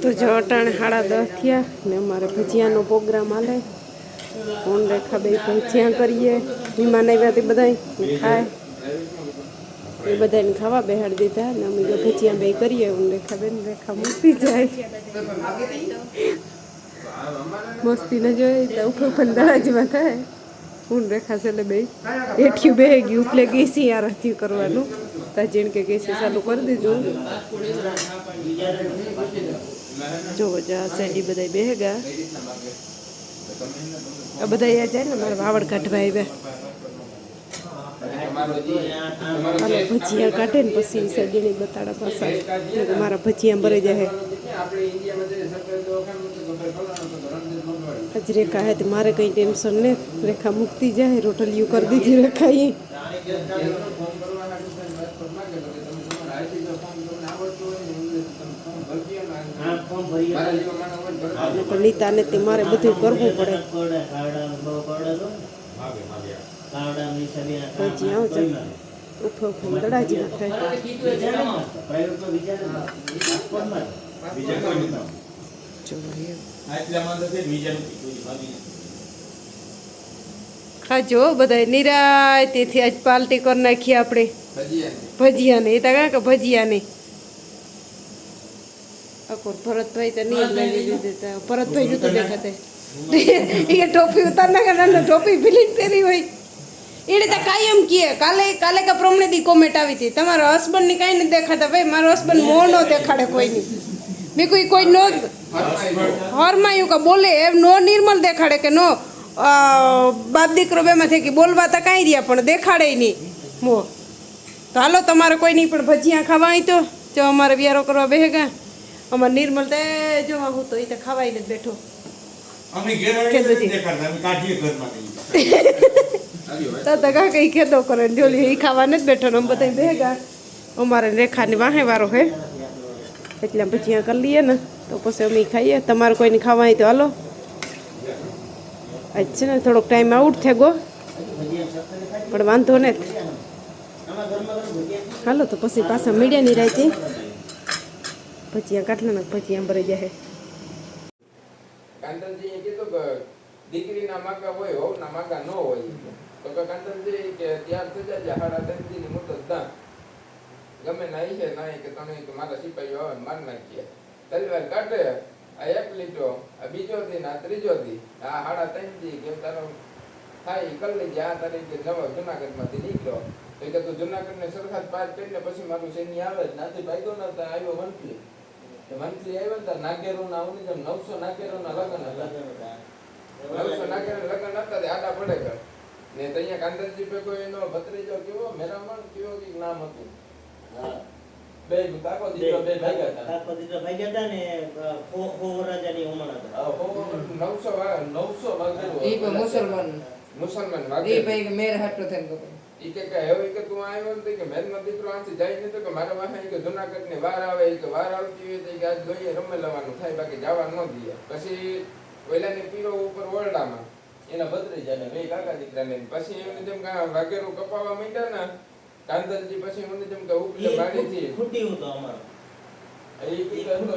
તો જો અટાણે સાડા દસ થયા ને અમારે ભજીયાનો પ્રોગ્રામ હાલે. કોણ રેખા બે ભજીયા કરીએ મહેમાન આવ્યા તે બધા ખાય. એ બધાને ખાવા બેહાડી દીધા ને અમે જો ભજીયા બે કરીએ હું રેખા બેન રેખા મૂકી જાય. મસ્તી ન જોઈએ તો ઉપર પણ દડાજીમાં થાય. હું રેખા છે એટલે બે એઠ્યું બે ગયું, એટલે ગેસી આ રથ્યું કરવાનું. તા જેણ કે ગેસી ચાલુ કરી દીધું જો, જા સેડી બધા બેહગા આ બધા અહીંયા જાય ને, મારા વાવડ કાઢવા આવ્યા. હાલો ભજીયા કાઢે ને પછી સજણી બતાડા પાછા. મારા ભજીયા ભરાઈ જાય આજ રેખા હે મારે કંઈ ટેન્શન નહીં રેખા મૂકતી જાય રોટલીયું કરી દીધી રેખા એ પણ નીતાને તે મારે બધું કરવું પડે ભજી આવ છે ઉફો ઉફો દડાજી ખાજો બધા નિરાય તેથી આજ પાલટી કરી નાખીએ આપણે ભજીયા ને એ તો કાં કે ભજીયા ને અકોર ભરતભાઈ તો નહીં લઈ લીધી. દેતા ભરતભાઈ નું તો દેખાતે. એ ટોપી ઉતાર નાખે ના ટોપી ભીલીને પહેરી હોય. એને તો કાયમ કહે કાલે કાલે કે પ્રમાણે દી કોમેન્ટ આવી હતી. તમારા હસબન્ડની કાંઈ નથી દેખાતા ભાઈ મારો હસબન્ડ મોં નો દેખાડે કોઈની. મેં કોઈ કોઈ નો હરમાયું કે બોલે એમ નો નિર્મલ દેખાડે કે નો. બાપ દીકરો બેમાંથી કે બોલવા તો કાંઈ રહ્યા પણ દેખાડે નહીં. મો. તો હાલો તમારે કોઈ નહીં પણ ભજીયા ખાવા આવી તો. જો અમારે વિયારો કરવા બેહે ગયા અમારે નિર્મલ તે જો હું તો એ તો ખાવાય નથી બેઠો. અમે ઘેર દેખાડતા અમે કાઢીએ તો કઈ કેદો કરે ને જોલી એ ખાવા નથી બેઠો ને બધા ભેગા. અમારે રેખાની વાહે વારો હે. એટલે આ કરી લઈએ ને તો પછી અમે ખાઈએ. તમારે કોઈને ખાવા હોય તો હાલો. આજ છે ને થોડોક ટાઈમ આઉટ થઈ ગયો પણ વાંધો ને હાલો તો પછી પાછા મીડિયાની રાતી ભજીયા કાઢલા ને ભજીયા ભરાઈ જાય કાંતનજીએ કીધું કે દીકરીના માગા હોય હોવના માગા ન હોય તો કે કાંતનજી કે ત્યાર થઈ જાય હાડા ત્રણની મુદત દા ગમે ના છે ના કે તમે મારા સિપાહીઓ આવે માર નાખીએ. તલવાર કાઢે, આ એક લીટો આ બીજો દી ને આ ત્રીજો દી. આ હાડા ત્રણજી કેમ તારો થાય કલ્લી જ્યાં તારીખે નવો જુનાગઢમાંથી નીકળ્યો કે તું જુનાગઢને સરખા પાર કરીને પછી મારું સૈન્ય આવે જ નાથી ભાગ્યો ને તો આવ્યો મંથલી મંથલી આવ્યા હતા નાગેરો ના આવું જેમ નવસો નાગેરો ના લગ્ન હતા. નવસો નાગેરો લગ્ન હતા આડા પડે કર ને તૈયા કાંદરજી કોઈ એનો ભત્રીજો કેવો મેરામણ કેવો કે નામ હતું? બે કાકો દીકરો બે ભાગ્યા હતા. હા, હો, નવસો વા- નવસો વાગેરો એ મુસલમાન. મુસલમાન મુસલમાન એ ભાઈ મેર હાટો થઈને ઈ કે કે હવે કે તું આવ્યો ને તો કે મેરનો દીકરો આથી જાય ને તો કે મારા વાહે કે જુનાગઢ ને વાર આવે કે વાર આવતી હોય તો કે આજ જોઈએ રમે લેવાનું થાય બાકી જવા ન દઈએ. પછી ઓલાની પીરો ઉપર ઓરડામાં. એના ભત્રીજાને બે કાકા દીકરાને પછી એમને જેમ કે વાગેરો કપાવા માંડ્યા ને કાંદલજી પછી એમને જેમ કે ઉપલે બારીથી ઈ પીરો તો-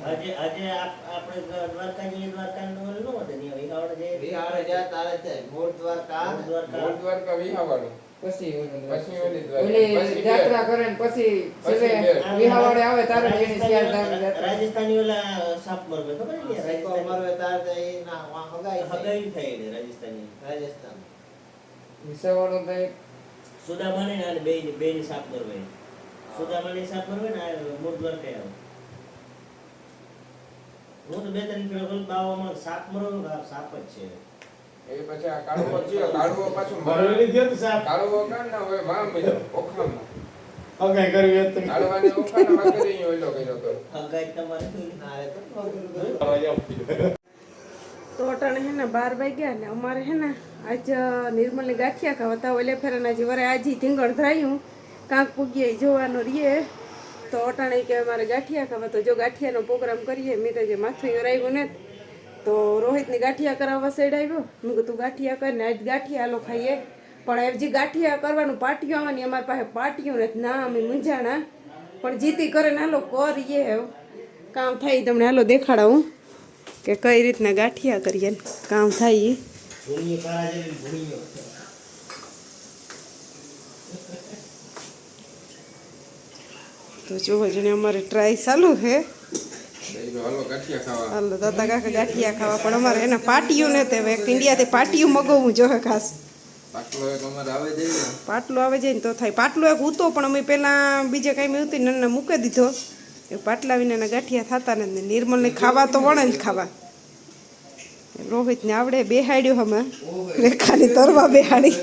આજે આજે આપ- આપણે દ્વારકા જઈએ દ્વારકાનું ઓલું ન હતું ને, વિહાવળ જા તારે છે મૂળ દ્વારકા દ્વારકા. મૂળ દ્વારકા વિહાવાળું. પછી પછી ઓલી દ્વારકા. પછી જાત્રા કરે ને પછી પછી છેલ્લે બે. આવે તારે એની રાજસ્થાની શિયાળ ઓલા- રાજસ્થાની ઓલા સાપ મરવે ખબર ને? સૈકો મરવે તારે એ ના વા હગાઈ થઈ. હગાઈ થઈ ને રાજસ્થાની રાજસ્થાન વિસાવાળો એક સુદામાને ને આને બેયની- બેયની સાપ મરવે સુદામાની સાપ મરવે ને આ મૂળ દ્વારકા આવે હું તો બે ત્રણ કિલો બાવામાં સાપ મરવે સાપ જ છે એ પછી આ કાળુઓ થયો. કાળુઓ પાછું ભરેલી ગયો સાહેબ કાળુઓ કાઢ ને હવે વામ બીજો, ઓખામાં. હગાઈ કરવી હોય તો ઓખાને વાગેરી અહીં ઓલો કર્યો હતો. હગાઈ તમારે નારે તો તો અટાણે હે ને બાર વાગ્યા ને અમારે હે ને આજ નિર્મલની ગાંઠિયા ખાવા હતા ઓલે ફેરાના જે વરે આજે ધીંગણ ધરાયું કાંક પૂગીએ જોવાનું રહીએ તો અટાણે કે અમારે ગાંઠિયા ખાવા, તો જો ગાંઠિયાનો પ્રોગ્રામ કરીએ, મેં તો જે માથું હરાવ્યું ને તો રોહિતને ગાંઠિયા કરાવવા સાઈડ આવ્યો. મેં કીધું તું ગાંઠિયા ને આજ ગાંઠિયા હાલો ખાઈએ. પણ એ જે ગાંઠિયા કરવાનું પાટિયું આવવાની, અમારી પાસે પાટિયું નથી. ના, અમે મૂંઝાણા. પણ જીતી કરે ને હાલો કરીએ કામ થાય તમને હાલો દેખાડાવું. કે કઈ રીતના ગાંઠિયા કરીએ કામ થાય ઈ. તો જોવો જણે અમારે ટ્રાય ચાલુ છે. હાલો ગાંઠિયા ખાવા. હાલો દાદા કાકા ગાંઠિયા ખાવા પણ અમારે એના પાટીયું ને તે હવે. એક ઇન્ડિયાથી પાટિયું મગાવવું જોઈએ ખાસ. પાટલો આવે પાટલું આવે જાય ને તો થાય. પાટલું એક ઉતો પણ અમે પહેલાં બીજે કાંઈ ઉતી ને મૂકી દીધો. એ પાટલા વિનાના ગાંઠિયા થતા નથી નિર્મલને ખાવા તો વણે જ ખાવા. રોહિતને આવડે બેહાડ્યો હમે. રેખાની તરવા બેહાડી.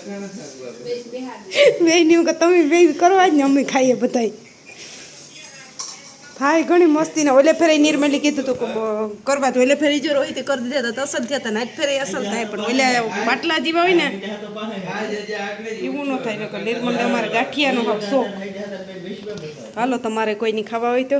બેની કે તમે બે કરવા જ ને અમે ખાઈએ બધાય. થાય ઘણી મસ્તી ને ઓલે ફેરે નિર્મલી કીધું કે કરવા તો ઓલે ફેરી જો રોહિત કરી દીધા તો અસર થયા હતા ને આજ ફેરે અસર થાય, પણ ઓલે પાટલા જેવા હોય ને, એવું ન થાય, નકર નિર્મલ અમારે ગાંઠિયાનો શોખ. હાલો, તમારે કોઈની ખાવા હોય તો?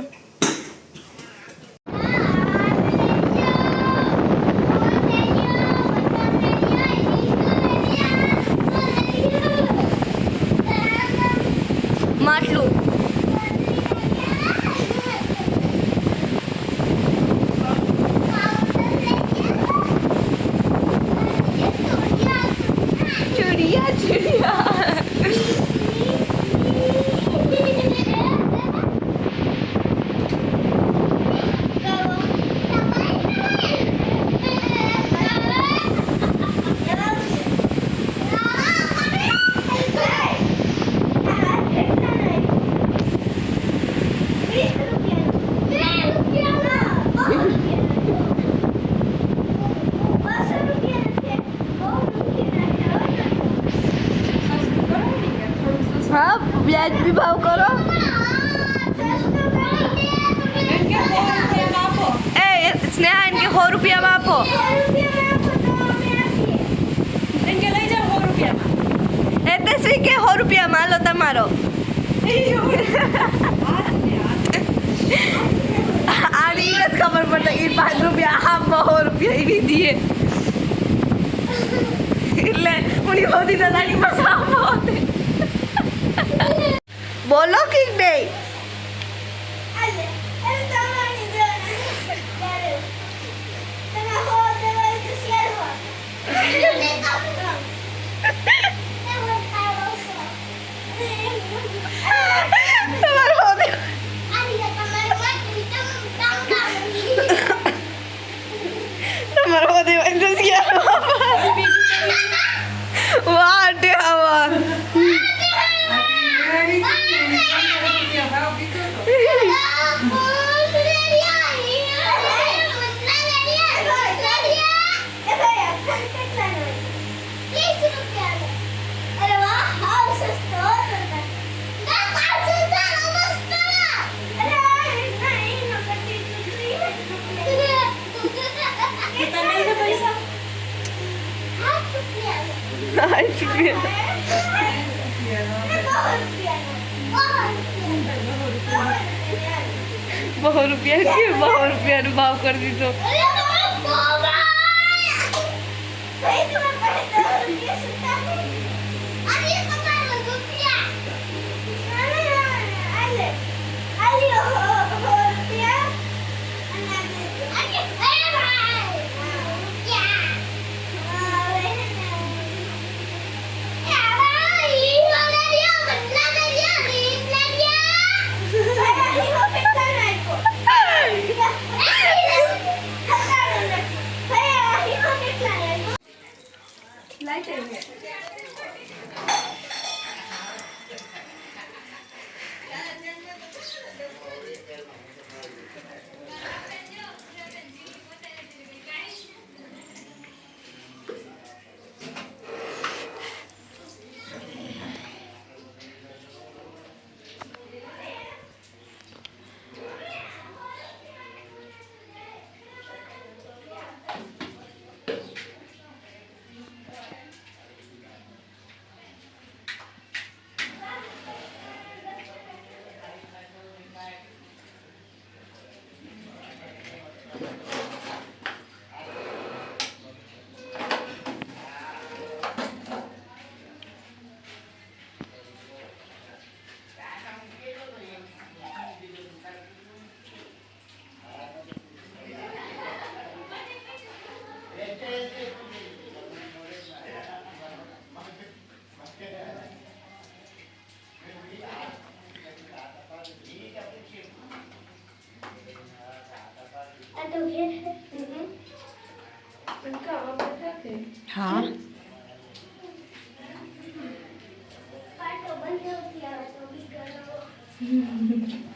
હા વ્યાજબી ભાવ કરો. એ, સ્નેહા એમ કે સો રૂપિયામાં આપો. એ, તે સ્વી કે સો રૂપિયામાં? હાલો, તમારો. આની જ ખબર પડે એ પાંચ રૂપિયા આમ સો રૂપિયા એવી દીએ. એટલે હું બધી દલાલી પાસે આપો બોલો કે બે તમારો હોદે તમારો હોદે Alp'i. Bahar Piyan ke Bahar Piyan maaf कर दी तो પાટો બંધ થયો ત્યારે તો બી કરો